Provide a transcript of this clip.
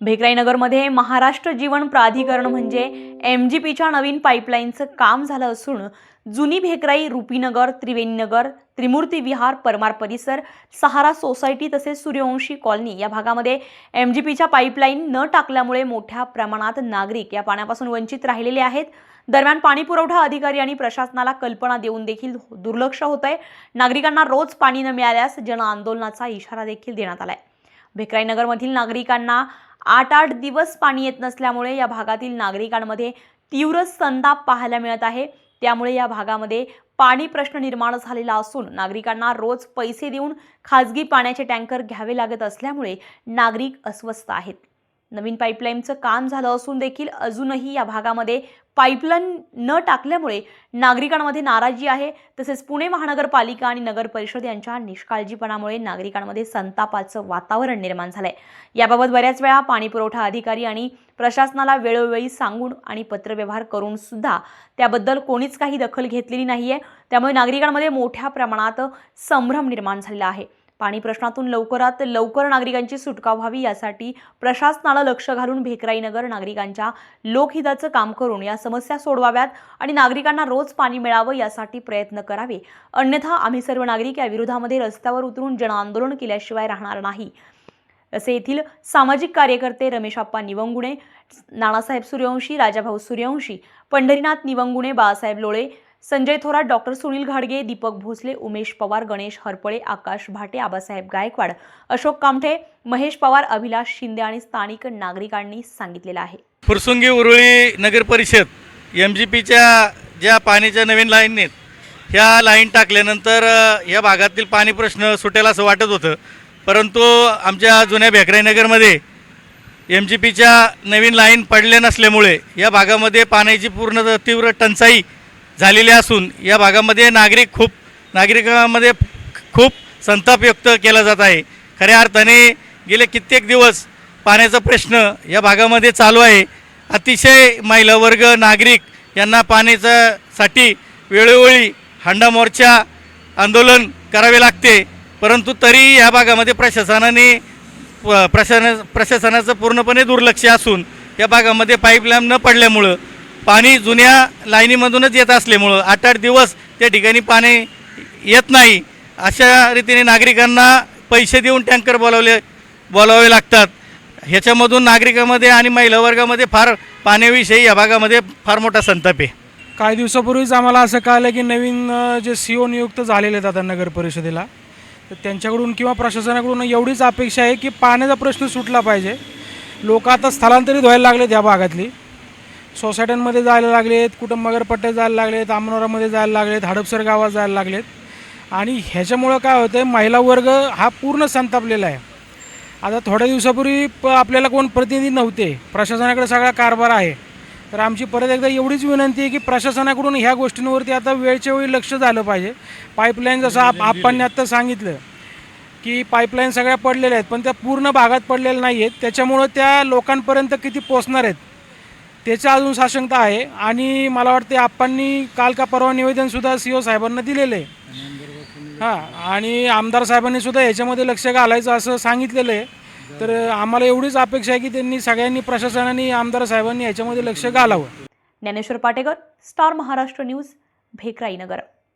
भेकराईनगरमध्ये महाराष्ट्र जीवन प्राधिकरण म्हणजे M G पीच्या नवीन पाईपलाईनचं काम झालं असून जुनी भेकराई रुपीनगर त्रिवेणीनगर त्रिमूर्ती विहार परमार परिसर सहारा सोसायटी तसेच सूर्यवंशी कॉलनी या भागामध्ये एम जी पीच्या पाईपलाईन न टाकल्यामुळे मोठ्या प्रमाणात नागरिक या पाण्यापासून वंचित राहिलेले आहेत. दरम्यान पाणी पुरवठा अधिकारी आणि प्रशासनाला कल्पना देऊन देखील दुर्लक्ष होत आहे नागरिकांना रोज पाणी न मिळाल्यास जन आंदोलनाचा इशारा देखील देण्यात आला आहे भेकराईनगरमधील नागरिकांना आठ आठ दिवस पाणी येत नसल्यामुळे या भागातील नागरिकांमध्ये तीव्र संताप पाहायला मिळत आहे. त्यामुळे या भागामध्ये पाणी प्रश्न निर्माण झालेला असून नागरिकांना रोज पैसे देऊन खाजगी पाण्याचे टँकर घ्यावे लागत असल्यामुळे नागरिक अस्वस्थ आहेत. नवीन पाईपलाईनचं काम झालं असून देखील अजूनही या भागामध्ये पाईपलाईन न टाकल्यामुळे नागरिकांमध्ये नाराजी आहे. तसेच पुणे महानगरपालिका आणि नगर परिषद यांच्या निष्काळजीपणामुळे नागरिकांमध्ये संतापाचं वातावरण निर्माण झालंय. याबाबत बऱ्याच वेळा पाणी पुरवठा अधिकारी आणि प्रशासनाला वेळोवेळी सांगून आणि पत्रव्यवहार करून सुद्धा त्याबद्दल कोणीच काही दखल घेतलेली नाहीये. त्यामुळे नागरिकांमध्ये मोठ्या प्रमाणात संभ्रम निर्माण झालेला आहे. पाणी प्रश्नातून लवकरात लवकर नागरिकांची सुटका व्हावी यासाठी प्रशासनाला लक्ष घालून भेकराईनगर नागरिकांच्या लोकहिताचं काम करून या समस्या सोडवाव्यात आणि नागरिकांना रोज पाणी मिळावं यासाठी प्रयत्न करावे. अन्यथा आम्ही सर्व नागरिक या विरोधामध्ये रस्त्यावर उतरून जनआंदोलन केल्याशिवाय राहणार नाही. असे येथील सामाजिक कार्यकर्ते रमेशप्पा निवंगुणे नानासाहेब सूर्यवंशी राजाभाऊ सूर्यवंशी पंढरीनाथ निवंगुणे बाळासाहेब लोळे संजय थोरात डॉक्टर सुनील घाडगे दीपक भोसले उमेश पवार गणेश हरपळे आकाश भाटे आबासाहेब गायकवाड अशोक कामठे महेश पवार अभिलाष शिंदे आणि स्थानिक नागरिकांनी सांगितलेलं आहे. फुरसुंगी उरुळी नगर परिषद एम जी पीच्या ज्या पाण्याच्या नवीन लाईन आहेत ह्या लाईन टाकल्यानंतर या भागातील पाणी प्रश्न सुटेल असं वाटत होतं. परंतु आमच्या जुन्या भेकराईनगरमध्ये एम जी पीच्या नवीन लाईन पडल्या नसल्यामुळे या भागामध्ये पाण्याची पूर्ण तीव्र टंचाई झालेले असून या भागामध्ये नागरिक खूप नागरिकांमध्ये खूप संताप व्यक्त केला जात आहे. खऱ्या अर्थाने गेले कित्येक दिवस पाण्याचा प्रश्न या भागामध्ये चालू आहे. अतिशय महिला वर्ग नागरिक यांना पाण्याच्यासाठी वेळोवेळी हंडा मोर्चा आंदोलन करावे लागते. परंतु तरी या भागामध्ये प्रशासनाने प- प्रशासन प्रशासनाचं पूर्णपणे दुर्लक्ष असून या भागामध्ये पाईपलाईन न पडल्यामुळं पाणी जुन्या लाईनीमधूनच येत असल्यामुळं आठ आठ दिवस त्या ठिकाणी पाणी येत नाही. अशा रीतीने नागरिकांना पैसे देऊन टँकर बोलावले बोलावे लागतात. ह्याच्यामधून नागरिकामध्ये आणि महिला वर्गामध्ये फार पाण्याविषयी या भागामध्ये फार मोठा संताप आहे. काही दिवसापूर्वीच आम्हाला असं कळलं की नवीन जे सी ओ नियुक्त झालेले आहेत आता नगर परिषदेला तर त्यांच्याकडून किंवा प्रशासनाकडून एवढीच अपेक्षा आहे की पाण्याचा प्रश्न सुटला पाहिजे. लोक आता स्थलांतरित व्हायला लागलेत या भागातली. सोसायट्यांमध्ये जायला लागलेत कुठं मगरपट्ट्यात जायला लागलेत आमनोरामध्ये जायला लागलेत हडपसर गावात जायला लागलेत. आणि ह्याच्यामुळं काय होतं आहे महिला वर्ग हा पूर्ण संतापलेला आहे. आता थोड्या दिवसापूर्वी प आपल्याला कोण प्रतिनिधी नव्हते प्रशासनाकडे सगळा कारभार आहे. तर आमची परत एकदा एवढीच विनंती आहे की प्रशासनाकडून ह्या गोष्टींवरती आता वेळच्या वेळी लक्ष झालं पाहिजे. पाईपलाईन जसं आप आपण आत्ता सांगितलं की पाईपलाईन सगळ्या पडलेल्या आहेत पण त्या पूर्ण भागात पडलेल्या नाही आहेत त्याच्यामुळं त्या लोकांपर्यंत किती पोचणार आहेत त्याच्या अजून साशंकता आहे. आणि मला वाटते आप्पांनी काल का परवा निवेदनसुद्धा सी ओ साहेबांना दिलेलं आहे. हां आणि आमदार साहेबांनी सुद्धा याच्यामध्ये लक्ष घालायचं असं सांगितलेलं आहे. तर आम्हाला एवढीच अपेक्षा आहे की त्यांनी सगळ्यांनी प्रशासनाने आमदार साहेबांनी याच्यामध्ये लक्ष घालावं. Dnyaneshwar Patekar star Maharashtra news Bhekrainagar.